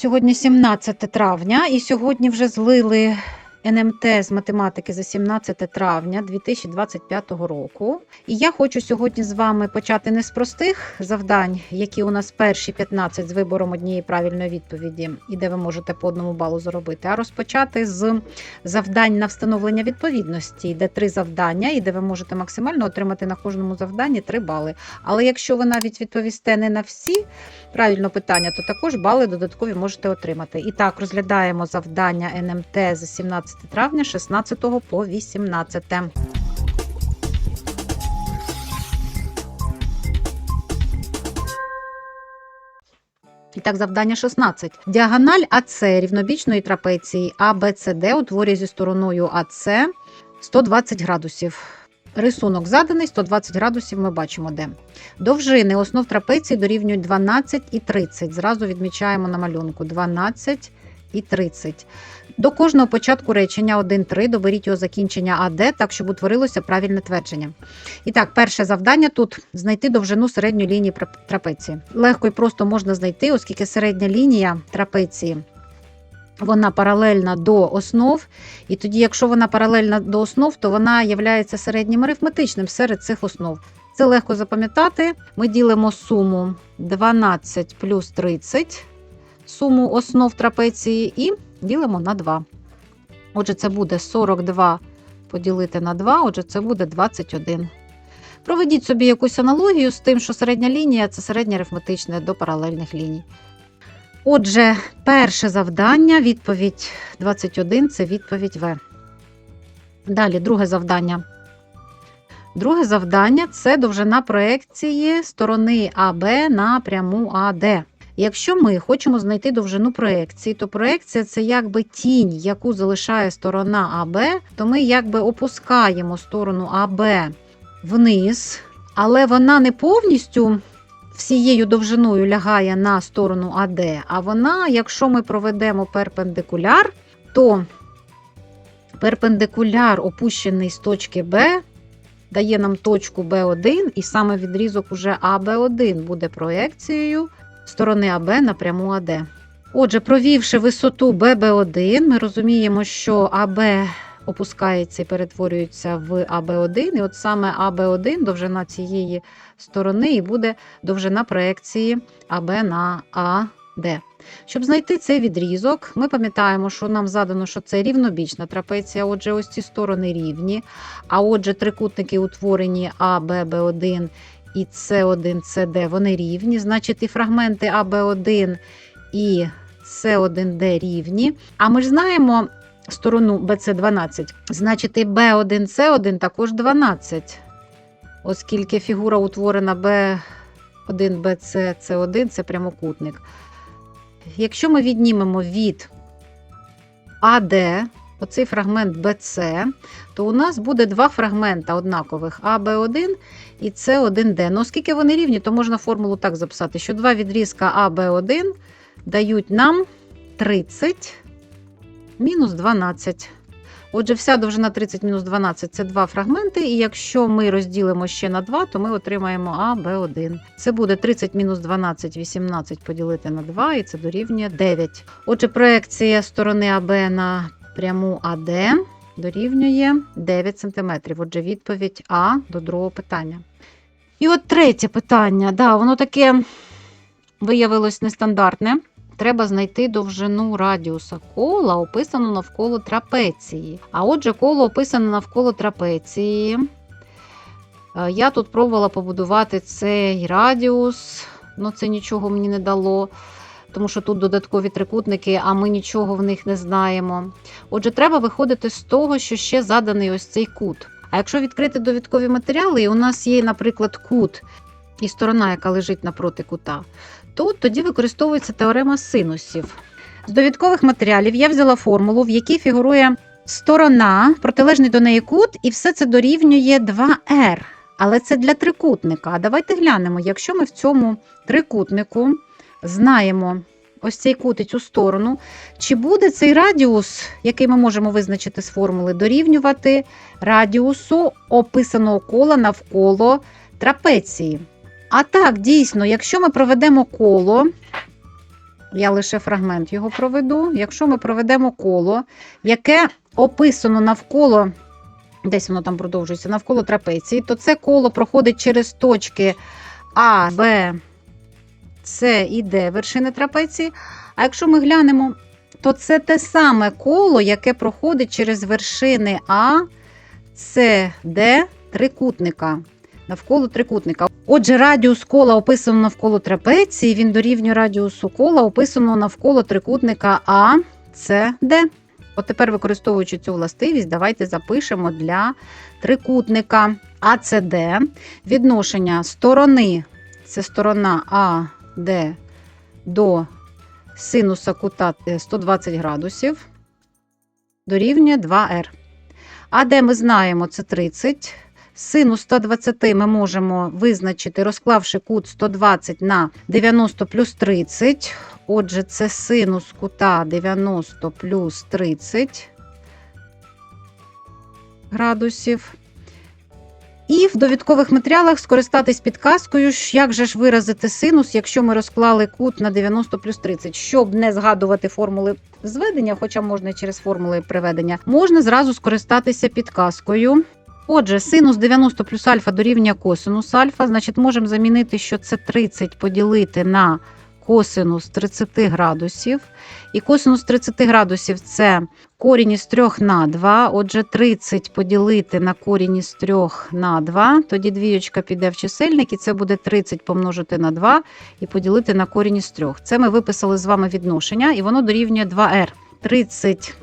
Сьогодні 17 травня, і сьогодні вже злили НМТ з математики за 17 травня 2025 року. І я хочу сьогодні з вами почати не з простих завдань, які у нас перші 15 з вибором однієї правильної відповіді, і де ви можете по одному балу заробити, а розпочати з завдань на встановлення відповідності, де три завдання, і де ви можете максимально отримати на кожному завданні 3 бали. Але якщо ви навіть відповісте не на всі правильно питання, то також бали додаткові можете отримати. І так, розглядаємо завдання НМТ з 17 травня, 16 по 18. І так, завдання 16. Діагональ АЦ рівнобічної трапеції АБЦД утворює зі стороною АЦ 120 градусів. Рисунок заданий 120 градусів. Ми бачимо де. Довжини основ трапеції дорівнюють 12 і 30. Зразу відмічаємо на малюнку 12 і 30. До кожного початку речення 1-3 доберіть його закінчення АД, так, щоб утворилося правильне твердження. І так, перше завдання тут знайти довжину середньої лінії трап- трапеції. Легко і просто можна знайти, оскільки середня лінія трапеції. Вона паралельна до основ, і тоді, якщо вона паралельна до основ, то вона є середнім арифметичним серед цих основ. Це легко запам'ятати. Ми ділимо суму 12 плюс 30, суму основ трапеції, і ділимо на 2. Отже, це буде 42 поділити на 2, отже, це буде 21. Проведіть собі якусь аналогію з тим, що середня лінія це середнє арифметичне до паралельних ліній. Отже, перше завдання, відповідь 21 це відповідь В. Далі, друге завдання. Друге завдання це довжина проекції сторони АБ на пряму АД. Якщо ми хочемо знайти довжину проекції, то проекція це якби тінь, яку залишає сторона АБ, то ми якби опускаємо сторону АБ вниз, але вона не повністю всією довжиною лягає на сторону АД, а вона, якщо ми проведемо перпендикуляр, то перпендикуляр, опущений з точки Б, дає нам точку Б1, і саме відрізок уже АБ1 буде проекцією сторони АБ на пряму АД. Отже, провівши висоту ББ1, ми розуміємо, що АБ опускається і перетворюється в АБ1, і от саме АБ1, довжина цієї сторони, і буде довжина проекції АБ на АД. Щоб знайти цей відрізок, ми пам'ятаємо, що нам задано, що це рівнобічна трапеція, отже, ось ці сторони рівні. А отже, трикутники утворені АББ1 і С1, СД, вони рівні. Значить, і фрагменти АБ1 і С1Д рівні. А ми ж знаємо сторону BC12, значить, і B1, С1 також 12, оскільки фігура утворена B1, BC, С1 це прямокутник. Якщо ми віднімемо від АД оцей фрагмент BC, то у нас буде два фрагмента однакових АБ1 і С1Д. Ну, оскільки вони рівні, то можна формулу так записати, що два відрізка АБ1 дають нам 30 мінус 12. Отже, вся довжина 30 мінус 12 це два фрагменти, і якщо ми розділимо ще на 2, то ми отримаємо А, Б1. Це буде 30 мінус 12, 18 поділити на 2, і це дорівнює 9. Отже, проекція сторони АБ на пряму АД дорівнює 9 см. Отже, відповідь А до другого питання. І от третє питання. Да, воно таке виявилось нестандартне. Треба знайти довжину радіуса кола, описану навколо трапеції. А отже, коло описане навколо трапеції. Е, Я тут пробувала побудувати цей радіус, але це нічого мені не дало, тому що тут додаткові трикутники, а ми нічого в них не знаємо. Отже, треба виходити з того, що ще заданий ось цей кут. А якщо відкрити довідкові матеріали, і у нас є, наприклад, кут і сторона, яка лежить напроти кута, то тоді використовується теорема синусів. З довідкових матеріалів я взяла формулу, в якій фігурує сторона, протилежний до неї кут, і все це дорівнює 2r. Але це для трикутника. Давайте глянемо, якщо ми в цьому трикутнику знаємо ось цей кут і сторону, чи буде цей радіус, який ми можемо визначити з формули, дорівнювати радіусу описаного кола навколо трапеції. А так, дійсно, якщо ми проведемо коло Я лише фрагмент його проведу. Якщо ми проведемо коло, яке описано навколо, десь воно там продовжується, навколо трапеції, то це коло проходить через точки А, Б, С і Д вершини трапеції. А якщо ми глянемо, то це те саме коло, яке проходить через вершини А, С, Д трикутника. Навколо трикутника. Отже, радіус кола описано навколо трапеції, він дорівнює радіусу кола, описаного навколо трикутника А, С, Д. От тепер, використовуючи цю властивість, давайте запишемо для трикутника АЦД відношення сторони, це сторона АД до синуса кута е, 120 градусів, дорівнює 2R. АД ми знаємо, це 30. Синус 120 ми можемо визначити, розклавши кут 120 на 90 плюс 30. Отже, це синус кута 90 плюс 30 градусів. І в довідкових матеріалах скористатись підказкою, як же ж виразити синус, якщо ми розклали кут на 90 плюс 30. Щоб не згадувати формули зведення, хоча можна через формули приведення, можна зразу скористатися підказкою. Отже, синус 90 плюс альфа дорівнює косинус альфа, значить, можемо замінити, що це 30 поділити на косинус 30 градусів. І косинус 30 градусів це корінь із 3 на 2. Отже, 30 поділити на корінь із 3 на 2. Тоді двіючка піде в чисельник, і це буде 30 помножити на 2 і поділити на корінь із 3. Це ми виписали з вами відношення, і воно дорівнює 2r. 30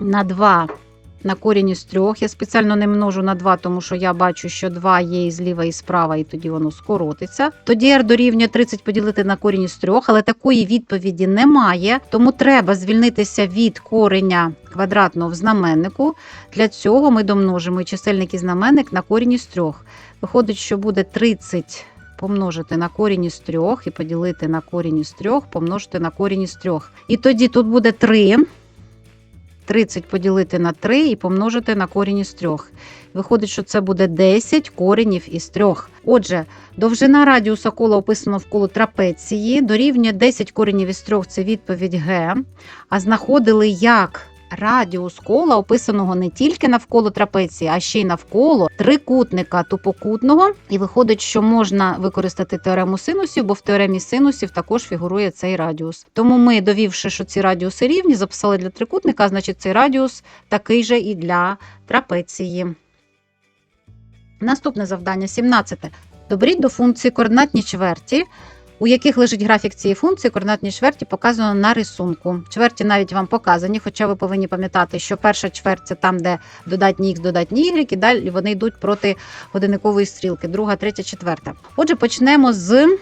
на 2 на корінь із 3. Я спеціально не множу на 2, тому що я бачу, що 2 є і зліва і справа, і тоді воно скоротиться. Тоді r дорівнює 30 поділити на корінь із 3, але такої відповіді немає, тому треба звільнитися від кореня квадратного в знаменнику. Для цього ми домножимо і чисельник і знаменник на корінь із 3. Виходить, що буде 30 помножити на корінь із 3 і поділити на корінь із 3, помножити на корінь із 3. І тоді тут буде 3. 30 поділити на 3 і помножити на корінь із 3. Виходить, що це буде 10 коренів із 3. Отже, довжина радіуса кола описана коло трапеції, дорівнює 10 коренів із 3 – це відповідь Г. А знаходили як радіус кола, описаного не тільки навколо трапеції, а ще й навколо трикутника тупокутного. І виходить, що можна використати теорему синусів, бо в теоремі синусів також фігурує цей радіус. Тому ми, довівши, що ці радіуси рівні, записали для трикутника, значить цей радіус такий же і для трапеції. Наступне завдання 17. Доберіть до функції координатні чверті, у яких лежить графік цієї функції, координатні чверті показано на рисунку. Чверті навіть вам показані, хоча ви повинні пам'ятати, що перша чверть це там, де додатні х, додатні y, і далі вони йдуть проти годинникової стрілки, друга, третя, четверта. Отже, почнемо з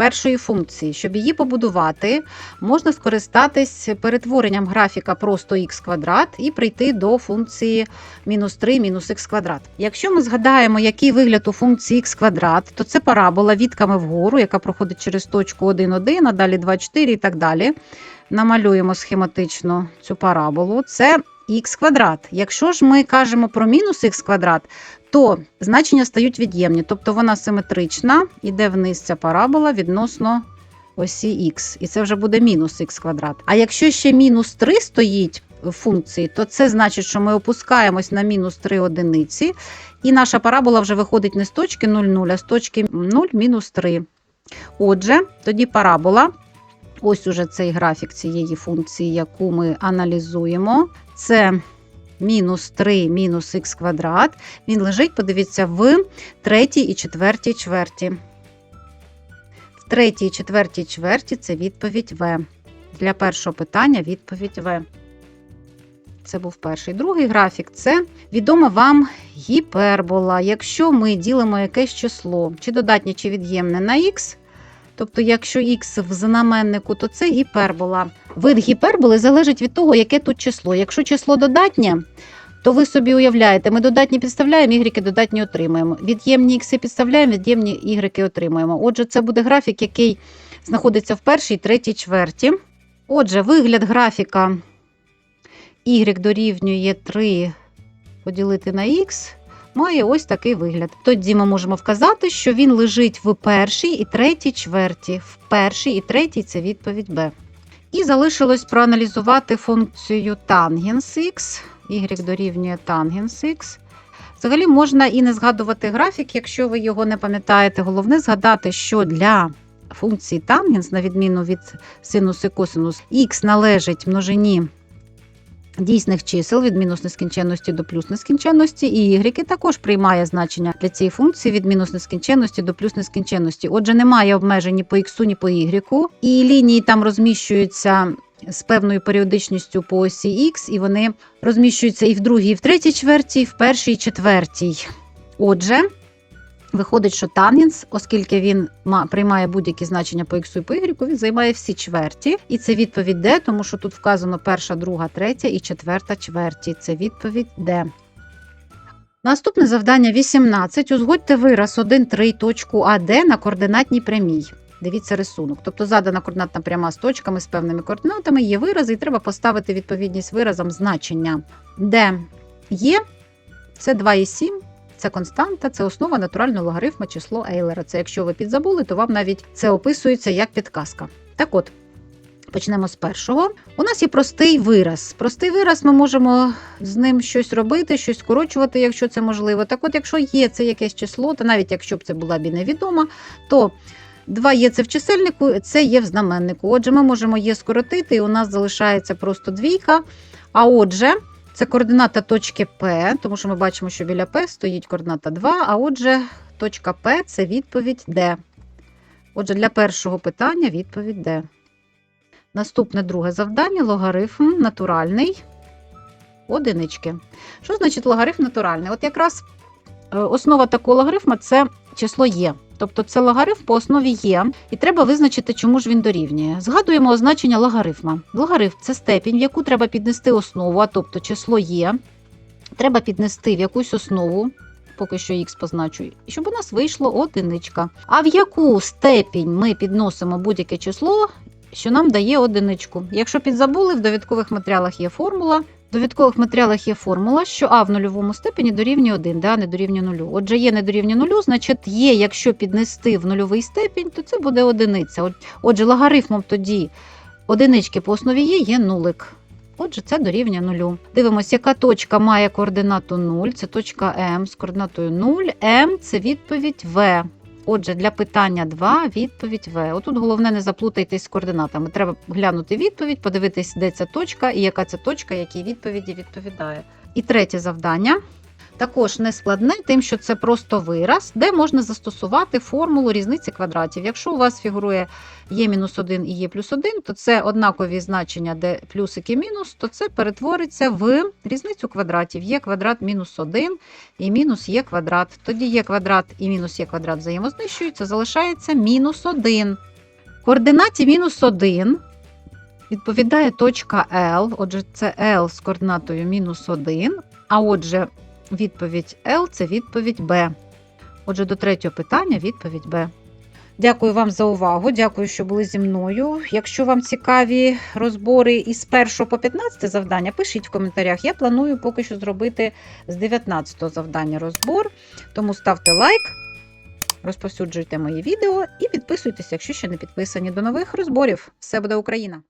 першої функції. Щоб її побудувати, можна скористатись перетворенням графіка просто х квадрат і прийти до функції мінус 3 мінус х квадрат. Якщо ми згадаємо, який вигляд у функції х квадрат, то це парабола відками вгору, яка проходить через точку 1, 1, а далі 2, 4 і так далі. Намалюємо схематично цю параболу. Це х квадрат. Якщо ж ми кажемо про мінус х квадрат, то значення стають від'ємні, тобто вона симетрична, іде вниз ця парабола відносно осі х. І це вже буде мінус х квадрат. А якщо ще мінус 3 стоїть в функції, то це значить, що ми опускаємось на мінус 3 одиниці, і наша парабола вже виходить не з точки 0, 0, а з точки 0 мінус 3. Отже, тоді парабола. Ось уже цей графік цієї функції, яку ми аналізуємо. Це мінус 3 мінус х квадрат. Він лежить, подивіться, в третій і четвертій чверті. В третій і четвертій чверті це відповідь В. Для першого питання відповідь В. Це був перший. Другий графік це відома вам гіпербола. Якщо ми ділимо якесь число, чи додатнє, чи від'ємне на х, тобто, якщо х в знаменнику, то це гіпербола. Вид гіперболи залежить від того, яке тут число. Якщо число додатнє, то ви собі уявляєте, ми додатні підставляємо, ігреки додатні отримуємо. Від'ємні ікси підставляємо, від'ємні ігреки отримуємо. Отже, це буде графік, який знаходиться в першій третій чверті. Отже, вигляд графіка y дорівнює 3 поділити на х, має ось такий вигляд. Тоді ми можемо вказати, що він лежить в першій і третій чверті. В першій і третій це відповідь Б. І залишилось проаналізувати функцію тангенс х, y дорівнює тангенс х. Взагалі можна і не згадувати графік, якщо ви його не пам'ятаєте. Головне згадати, що для функції тангенс, на відміну від синус і косинус, х належить множині дійсних чисел від мінус нескінченності до плюс нескінченності, і y також приймає значення для цієї функції від мінус нескінченності до плюс нескінченності. Отже, немає обмежень ні по x, ні по y, і лінії там розміщуються з певною періодичністю по осі Х, і вони розміщуються і в другій, і в третій чверті, і в першій, і четвертій. Отже, виходить, що тангенс, оскільки він приймає будь-які значення по х і по y, він займає всі чверті. І це відповідь Д, тому що тут вказано перша, друга, третя і четверта чверті. Це відповідь Д. Наступне завдання 18. Узгодьте вираз 1, 3, точку АД на координатній прямій. Дивіться рисунок. Тобто задана координатна пряма з точками з певними координатами, є вирази, і треба поставити відповідність виразам значення. Де є це 2,7, це константа, це основа натурального логарифма число Ейлера. Це якщо ви підзабули, то вам навіть це описується як підказка. Так от, почнемо з першого. У нас є простий вираз. Простий вираз ми можемо з ним щось робити, щось скорочувати, якщо це можливо. Так от, якщо є це якесь число, то навіть якщо б це була б невідома, то 2 є це в чисельнику, це є в знаменнику. Отже, ми можемо є скоротити, і у нас залишається просто двійка. А отже, це координата точки П, тому що ми бачимо, що біля П стоїть координата 2, а отже, точка П це відповідь Д. Отже, для першого питання відповідь Д. Наступне друге завдання логарифм натуральний одинички. Що значить логарифм натуральний? От якраз е, основа такого логарифма це число є. Тобто це логарифм по основі є, і треба визначити, чому ж він дорівнює. Згадуємо означення логарифма. Логарифм це степінь, в яку треба піднести основу, а тобто число є. Треба піднести в якусь основу, поки що х позначую, щоб у нас вийшло одиничка. А в яку степінь ми підносимо будь-яке число, що нам дає одиничку? Якщо підзабули, в довідкових матеріалах є формула. Довідкових матеріалах є формула, що а в нульовому степені дорівнює 1, да, не дорівнює нулю. Отже, є не дорівнює нулю, значить є, якщо піднести в нульовий степінь, то це буде одиниця. Отже, логарифмом тоді одинички по основі є, є нулик. Отже, це дорівнює нулю. Дивимося, яка точка має координату 0. Це точка М з координатою 0. М це відповідь В. Отже, для питання 2 відповідь В. Отут головне не заплутайтесь з координатами. Треба глянути відповідь, подивитись, де ця точка і яка ця точка, якій відповіді відповідає. І третє завдання. Також не складне, тим, що це просто вираз, де можна застосувати формулу різниці квадратів. Якщо у вас фігурує є мінус 1 і є плюс 1, то це однакові значення, де плюсик і мінус, то це перетвориться в різницю квадратів. Є квадрат мінус 1 і мінус є квадрат. Тоді є квадрат і мінус є квадрат взаємознищуються, залишається мінус 1. Координаті мінус 1 відповідає точка L, отже, це L з координатою мінус 1, а отже, відповідь L це відповідь Б. Отже, до третього питання відповідь Б. Дякую вам за увагу. Дякую, що були зі мною. Якщо вам цікаві розбори із 1 по 15 завдання, пишіть в коментарях. Я планую поки що зробити з 19 завдання розбор. Тому ставте лайк, розповсюджуйте мої відео і підписуйтесь, якщо ще не підписані. До нових розборів. Все буде Україна!